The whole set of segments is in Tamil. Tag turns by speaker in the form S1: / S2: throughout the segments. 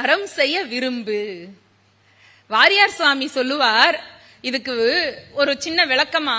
S1: அறம் செய்ய விரும்பு வாரியார் சுவாமி சொல்லுவார் இதுக்கு ஒரு சின்ன விளக்கமா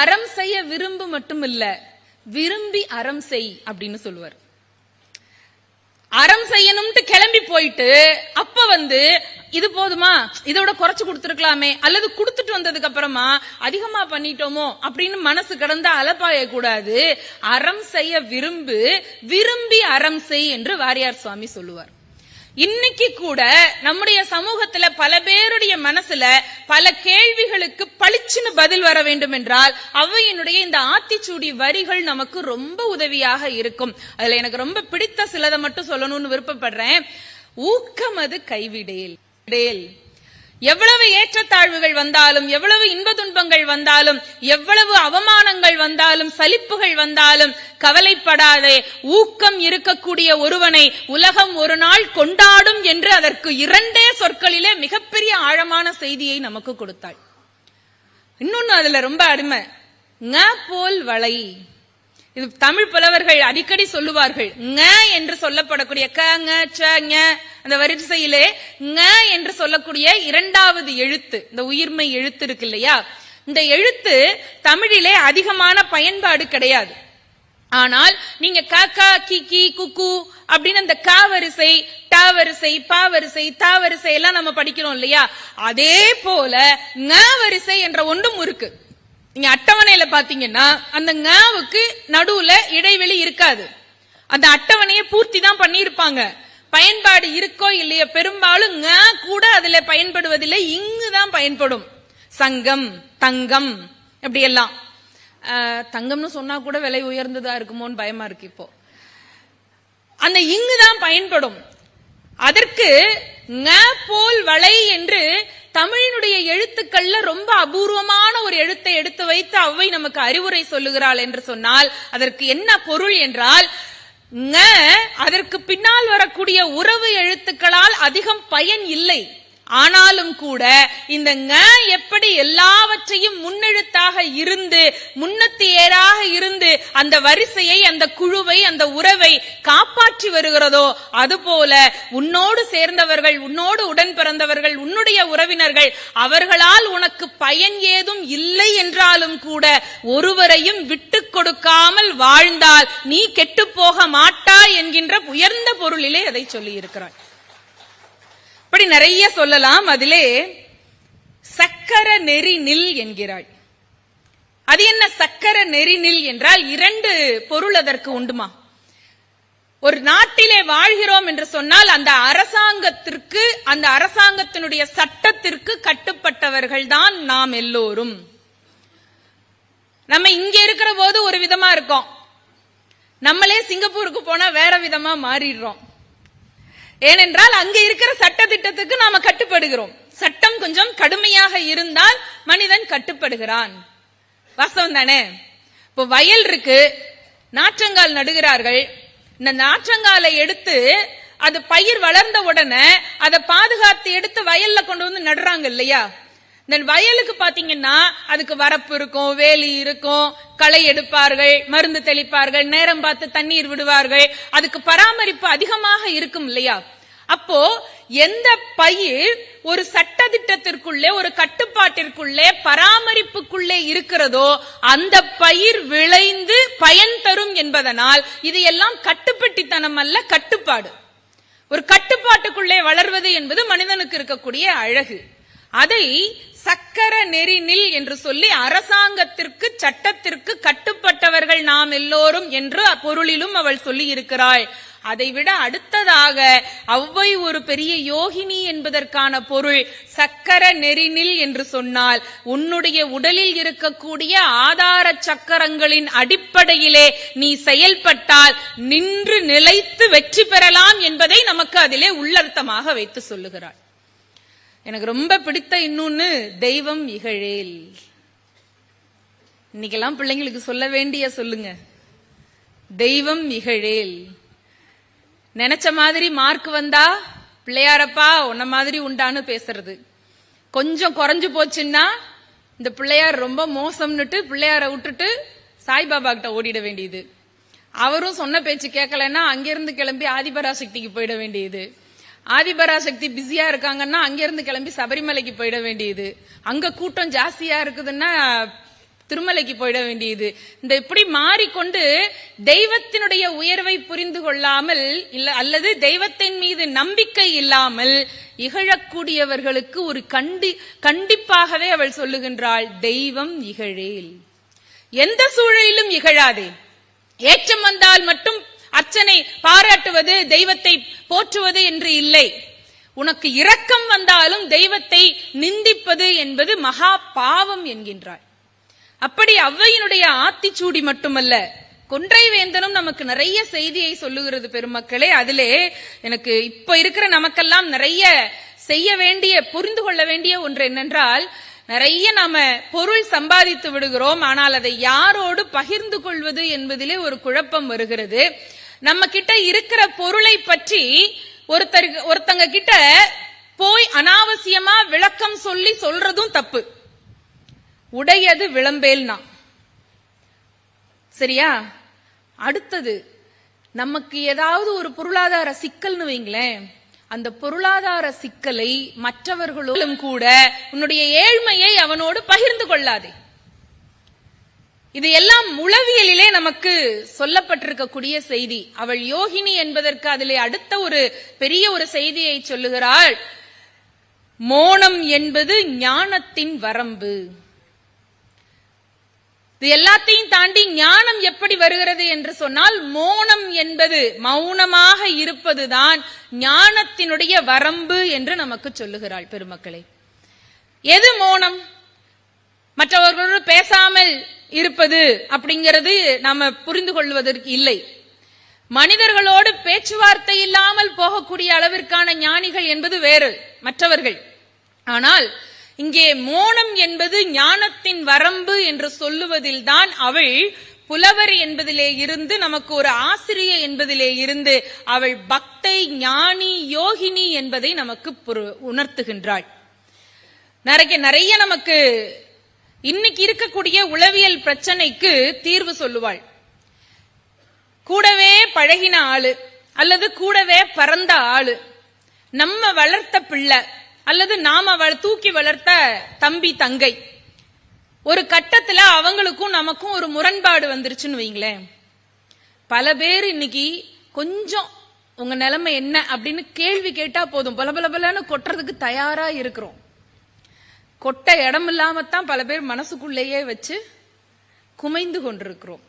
S1: அறம் செய்ய விரும்பு மட்டும் இல்ல விரும்பி அறம் செய் அப்படின்னு சொல்லுவார் அறம் செய்யணும்ட்டு கிளம்பி போயிட்டு அப்ப வந்து இது போதுமா இதோட குறைச்சு கொடுத்துருக்கலாமே அல்லது கொடுத்துட்டு வந்ததுக்கு அப்புறமா அதிகமா பண்ணிட்டோமோ அப்படின்னு மனசு கடந்த அலப்பாய கூடாது அறம் செய்ய விரும்பு விரும்பி அறம் செய் என்று வாரியார் சுவாமி சொல்லுவார் இன்னைக்கு கூட நம்முடைய சமூகத்துல பல பேருடைய மனசுல பல கேள்விகளுக்கு பளிச்சுன்னு பதில் வர வேண்டும் என்றால் அவையினுடைய இந்த ஆத்திச்சூடி வரிகள் நமக்கு ரொம்ப உதவியாக இருக்கும் அதுல எனக்கு ரொம்ப பிடித்த சிலதை மட்டும் சொல்லணும்னு விருப்பப்படுறேன் ஊக்கமது கைவிடேல் எவ்வளவு ஏற்றத்தாழ்வுகள் வந்தாலும் எவ்வளவு இன்ப துன்பங்கள் வந்தாலும் எவ்வளவு அவமானங்கள் வந்தாலும் சலிப்புகள் வந்தாலும் கவலைப்படாதே ஊக்கம் இருக்கக்கூடிய ஒருவனை உலகம் ஒரு நாள் கொண்டாடும் என்று அதற்கு இரண்டே சொற்களிலே மிகப்பெரிய ஆழமான செய்தியை நமக்கு கொடுத்தாள் இன்னொன்னு அதுல ரொம்ப அருமை போல் வளை இது தமிழ் புலவர்கள் அடிக்கடி சொல்லுவார்கள் ங என்று சொல்லப்படக்கூடிய க ங ச ஞ அந்த வரிசையிலே ங என்று சொல்லக்கூடிய இரண்டாவது எழுத்து இந்த உயிர்மை எழுத்து இருக்கு இல்லையா இந்த எழுத்து தமிழிலே அதிகமான பயன்பாடு கிடையாது ஆனால் நீங்க க க கி கி குக்கு அப்படின்னு அந்த க வரிசை ட வரிசை ப வரிசை த வரிசை எல்லாம் நம்ம படிக்கிறோம் இல்லையா அதே போல ங வரிசை என்ற ஒன்றும் இருக்கு நீங்க அட்டவணையில பாத்தீங்கன்னா அந்த ஞாவுக்கு நடுவுல இடைவெளி இருக்காது அந்த அட்டவணையை பூர்த்தி தான் பண்ணியிருப்பாங்க பயன்பாடு இருக்கோ இல்லையோ பெரும்பாலும் கூட அதுல பயன்படுவதில்லை இங்கு தான் பயன்படும் சங்கம் தங்கம் எல்லாம் தங்கம்னு சொன்னா கூட விலை உயர்ந்ததா இருக்குமோன்னு பயமா இருக்கு இப்போ அந்த இங்கு தான் பயன்படும் அதற்கு போல் வலை என்று தமிழினுடைய எழுத்துக்கள்ல ரொம்ப அபூர்வமான ஒரு எழுத்தை எடுத்து வைத்து அவை நமக்கு அறிவுரை சொல்லுகிறாள் என்று சொன்னால் அதற்கு என்ன பொருள் என்றால் அதற்கு பின்னால் வரக்கூடிய உறவு எழுத்துக்களால் அதிகம் பயன் இல்லை ஆனாலும் கூட இந்த ங எப்படி எல்லாவற்றையும் முன்னெழுத்தாக இருந்து முன்னத்தி ஏறாக இருந்து அந்த வரிசையை அந்த குழுவை அந்த உறவை காப்பாற்றி வருகிறதோ அதுபோல உன்னோடு சேர்ந்தவர்கள் உன்னோடு உடன் பிறந்தவர்கள் உன்னுடைய உறவினர்கள் அவர்களால் உனக்கு பயன் ஏதும் இல்லை என்றாலும் கூட ஒருவரையும் விட்டு கொடுக்காமல் வாழ்ந்தால் நீ கெட்டு போக மாட்டாய் என்கின்ற உயர்ந்த பொருளிலே அதை சொல்லி இப்படி நிறைய சொல்லலாம் அதிலே சக்கர நெறிநில் என்கிறாள் அது என்ன சக்கர நெறி நில் என்றால் இரண்டு பொருள் அதற்கு உண்டுமா ஒரு நாட்டிலே வாழ்கிறோம் என்று சொன்னால் அந்த அரசாங்கத்திற்கு அந்த அரசாங்கத்தினுடைய சட்டத்திற்கு கட்டுப்பட்டவர்கள் தான் நாம் எல்லோரும் நம்ம இங்க இருக்கிற போது ஒரு விதமா இருக்கோம் நம்மளே சிங்கப்பூருக்கு போனா வேற விதமா மாறிடுறோம் ஏனென்றால் அங்கு இருக்கிற சட்ட திட்டத்துக்கு நாம கட்டுப்படுகிறோம் சட்டம் கொஞ்சம் கடுமையாக இருந்தால் மனிதன் கட்டுப்படுகிறான் வாஸ்தவம் தானே இப்போ வயல் இருக்கு நாற்றங்கால் நடுகிறார்கள் இந்த நாற்றங்காலை எடுத்து அது பயிர் வளர்ந்த உடனே அதை பாதுகாத்து எடுத்து வயல்ல கொண்டு வந்து நடுறாங்க இல்லையா தென் வயலுக்கு பாத்தீங்கன்னா அதுக்கு வரப்பு இருக்கும் வேலி இருக்கும் களை எடுப்பார்கள் மருந்து தெளிப்பார்கள் நேரம் பார்த்து தண்ணீர் விடுவார்கள் அதுக்கு பராமரிப்பு அதிகமாக இருக்கும் இல்லையா அப்போ எந்த பயிர் ஒரு சட்டத்திட்டத்திற்குள்ளே ஒரு கட்டுப்பாட்டிற்குள்ளே பராமரிப்புக்குள்ளே இருக்கிறதோ அந்த பயிர் விளைந்து பயன் தரும் என்பதனால் இது எல்லாம் கட்டுப்பட்டித்தனம் அல்ல கட்டுப்பாடு ஒரு கட்டுப்பாட்டுக்குள்ளே வளர்வது என்பது மனிதனுக்கு இருக்கக்கூடிய அழகு அதை சக்கர நெறிநில் என்று சொல்லி அரசாங்கத்திற்கு சட்டத்திற்கு கட்டுப்பட்டவர்கள் நாம் எல்லோரும் என்று பொருளிலும் அவள் சொல்லி இருக்கிறாள் விட அடுத்ததாக அவ்வை ஒரு பெரிய யோகினி என்பதற்கான பொருள் சக்கர நெறினில் என்று சொன்னால் உன்னுடைய உடலில் இருக்கக்கூடிய ஆதார சக்கரங்களின் அடிப்படையிலே நீ செயல்பட்டால் நின்று நிலைத்து வெற்றி பெறலாம் என்பதை நமக்கு அதிலே உள்ளர்த்தமாக வைத்து சொல்லுகிறாள் எனக்கு ரொம்ப பிடித்த இன்னொன்னு தெய்வம் இகழேல் இன்னைக்கெல்லாம் பிள்ளைங்களுக்கு சொல்ல வேண்டிய சொல்லுங்க தெய்வம் இகழேல் நினைச்ச மாதிரி மார்க் வந்தா பிள்ளையாரப்பா உன்ன மாதிரி உண்டான்னு பேசுறது கொஞ்சம் குறைஞ்சு போச்சுன்னா இந்த பிள்ளையார் ரொம்ப மோசம்னுட்டு பிள்ளையார விட்டுட்டு சாய்பாபா கிட்ட ஓடிட வேண்டியது அவரும் சொன்ன பேச்சு கேட்கலன்னா அங்கிருந்து கிளம்பி ஆதிபராசக்திக்கு போயிட வேண்டியது ஆதிபராசக்தி பிஸியா இருக்காங்கன்னா அங்கிருந்து கிளம்பி சபரிமலைக்கு போயிட வேண்டியது அங்க கூட்டம் ஜாஸ்தியா இருக்குதுன்னா திருமலைக்கு போயிட வேண்டியது இந்த இப்படி மாறிக்கொண்டு தெய்வத்தினுடைய உயர்வை புரிந்து கொள்ளாமல் இல்ல அல்லது தெய்வத்தின் மீது நம்பிக்கை இல்லாமல் இகழக்கூடியவர்களுக்கு ஒரு கண்டி கண்டிப்பாகவே அவள் சொல்லுகின்றாள் தெய்வம் இகழேல் எந்த சூழலிலும் இகழாதே ஏற்றம் வந்தால் மட்டும் அர்ச்சனை பாராட்டுவது தெய்வத்தை போற்றுவது என்று இல்லை உனக்கு இரக்கம் வந்தாலும் தெய்வத்தை நிந்திப்பது என்பது மகா பாவம் என்கின்றாள் அப்படி அவ்வையினுடைய ஆத்திச்சூடி மட்டுமல்ல கொன்றை வேந்தனும் நமக்கு நிறைய செய்தியை சொல்லுகிறது பெருமக்களே அதிலே எனக்கு இப்ப இருக்கிற நமக்கெல்லாம் நிறைய செய்ய வேண்டிய புரிந்து கொள்ள வேண்டிய ஒன்று என்னென்றால் நிறைய நாம பொருள் சம்பாதித்து விடுகிறோம் ஆனால் அதை யாரோடு பகிர்ந்து கொள்வது என்பதிலே ஒரு குழப்பம் வருகிறது நம்ம கிட்ட இருக்கிற பொருளை பற்றி ஒருத்தர் ஒருத்தங்க கிட்ட போய் அனாவசியமா விளக்கம் சொல்லி சொல்றதும் தப்பு உடையது விளம்பேல்னா சரியா அடுத்தது நமக்கு ஏதாவது ஒரு பொருளாதார சிக்கல்னு வைங்களேன் அந்த பொருளாதார சிக்கலை மற்றவர்களும் கூட உன்னுடைய ஏழ்மையை அவனோடு பகிர்ந்து கொள்ளாதே இது எல்லாம் உளவியலிலே நமக்கு சொல்லப்பட்டிருக்கக்கூடிய செய்தி அவள் யோகினி என்பதற்கு அதிலே அடுத்த ஒரு பெரிய ஒரு செய்தியை சொல்லுகிறாள் மோனம் என்பது ஞானத்தின் வரம்பு இது எல்லாத்தையும் தாண்டி ஞானம் எப்படி வருகிறது என்று சொன்னால் மோனம் என்பது மௌனமாக இருப்பதுதான் ஞானத்தினுடைய வரம்பு என்று நமக்கு சொல்லுகிறாள் பெருமக்களை எது மோனம் மற்றவர்களோடு பேசாமல் இருப்பது அப்படிங்கிறது நாம புரிந்து கொள்வதற்கு இல்லை மனிதர்களோடு பேச்சுவார்த்தை இல்லாமல் போகக்கூடிய அளவிற்கான ஞானிகள் என்பது வேறு மற்றவர்கள் ஆனால் இங்கே மோனம் என்பது ஞானத்தின் வரம்பு என்று சொல்லுவதில் தான் அவள் புலவர் என்பதிலே இருந்து நமக்கு ஒரு ஆசிரியர் என்பதிலே இருந்து அவள் பக்தை ஞானி யோகினி என்பதை நமக்கு உணர்த்துகின்றாள் நிறைய நிறைய நமக்கு இன்னைக்கு இருக்கக்கூடிய உளவியல் பிரச்சனைக்கு தீர்வு சொல்லுவாள் கூடவே பழகின ஆளு அல்லது கூடவே பறந்த ஆளு நம்ம வளர்த்த பிள்ளை அல்லது நாம தூக்கி வளர்த்த தம்பி தங்கை ஒரு கட்டத்துல அவங்களுக்கும் நமக்கும் ஒரு முரண்பாடு வந்துருச்சுன்னு வைங்களேன் பல பேர் இன்னைக்கு கொஞ்சம் உங்க நிலைமை என்ன அப்படின்னு கேள்வி கேட்டா போதும் பல பல பலன்னு கொட்டுறதுக்கு தயாரா இருக்கிறோம் கொட்ட இடம் இல்லாமத்தான் பல பேர் மனசுக்குள்ளேயே வச்சு குமைந்து கொண்டிருக்கிறோம்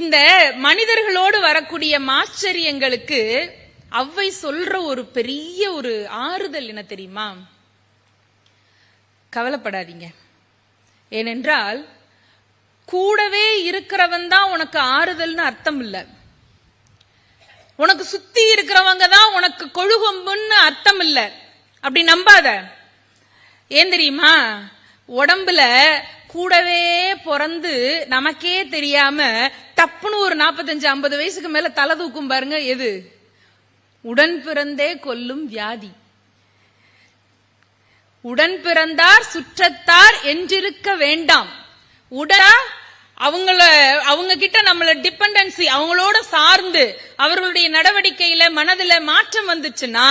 S1: இந்த மனிதர்களோடு வரக்கூடிய மாச்சரியங்களுக்கு அவை சொல்ற ஒரு பெரிய ஒரு ஆறுதல் என்ன தெரியுமா கவலைப்படாதீங்க ஏனென்றால் கூடவே இருக்கிறவன் தான் உனக்கு ஆறுதல்னு அர்த்தம் இல்ல உனக்கு சுத்தி இருக்கிறவங்க தான் உனக்கு கொழுகொம்புன்னு அர்த்தம் இல்லை அப்படி நம்பாத ஏன் தெரியுமா உடம்புல கூடவே பிறந்து நமக்கே தெரியாம தப்புன்னு ஒரு நாற்பத்தஞ்சு ஐம்பது வயசுக்கு மேல தலை தூக்கும் பாருங்க எது உடன் பிறந்தே கொல்லும் வியாதி உடன் பிறந்தார் சுற்றத்தார் என்றிருக்க வேண்டாம் உடா அவங்கள அவங்க கிட்ட நம்மள டிபெண்டன்சி அவங்களோட சார்ந்து அவர்களுடைய நடவடிக்கையில மனதுல மாற்றம் வந்துச்சுன்னா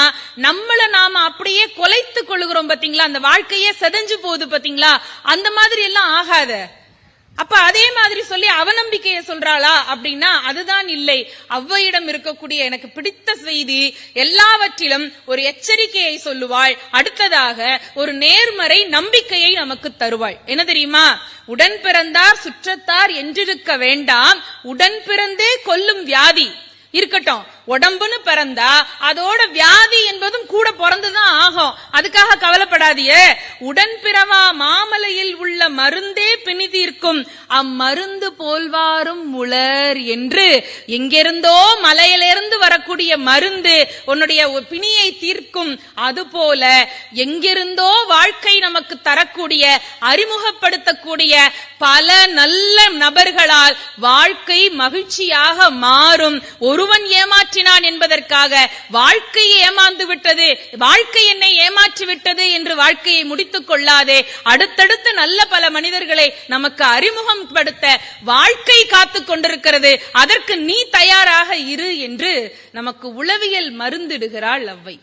S1: நம்மள நாம அப்படியே கொலைத்து கொள்கிறோம் பாத்தீங்களா அந்த வாழ்க்கையே செதஞ்சு போகுது பாத்தீங்களா அந்த மாதிரி எல்லாம் ஆகாத அப்ப அதே மாதிரி சொல்லி அவநம்பிக்கையை சொல்றாளா அப்படின்னா அதுதான் இல்லை அவ்வையிடம் இருக்கக்கூடிய எனக்கு பிடித்த செய்தி எல்லாவற்றிலும் ஒரு எச்சரிக்கையை சொல்லுவாள் அடுத்ததாக ஒரு நேர்மறை நம்பிக்கையை நமக்கு தருவாள் என்ன தெரியுமா உடன் பிறந்தார் சுற்றத்தார் என்றிருக்க வேண்டாம் உடன் பிறந்தே கொல்லும் வியாதி இருக்கட்டும் உடம்புன்னு பிறந்தா அதோட வியாதி என்பதும் கூட பிறந்துதான் ஆகும் அதுக்காக கவலைப்படாதியே உடன் பிறவா மாமலையில் உள்ள மருந்தே பிணி தீர்க்கும் அம்மருந்து போல்வாரும் உளர் என்று எங்கிருந்தோ மலையிலிருந்து வரக்கூடிய மருந்து உன்னுடைய பிணியை தீர்க்கும் அதுபோல எங்கிருந்தோ வாழ்க்கை நமக்கு தரக்கூடிய அறிமுகப்படுத்தக்கூடிய பல நல்ல நபர்களால் வாழ்க்கை மகிழ்ச்சியாக மாறும் ஒருவன் ஏமாற்ற ஏமாற்றினான் என்பதற்காக வாழ்க்கை ஏமாந்து விட்டது வாழ்க்கை என்னை ஏமாற்றி விட்டது என்று வாழ்க்கையை முடித்துக் கொள்ளாதே அடுத்தடுத்து நல்ல பல மனிதர்களை நமக்கு அறிமுகம் படுத்த வாழ்க்கை காத்து கொண்டிருக்கிறது அதற்கு நீ தயாராக இரு என்று நமக்கு உளவியல் மருந்திடுகிறாள் அவ்வை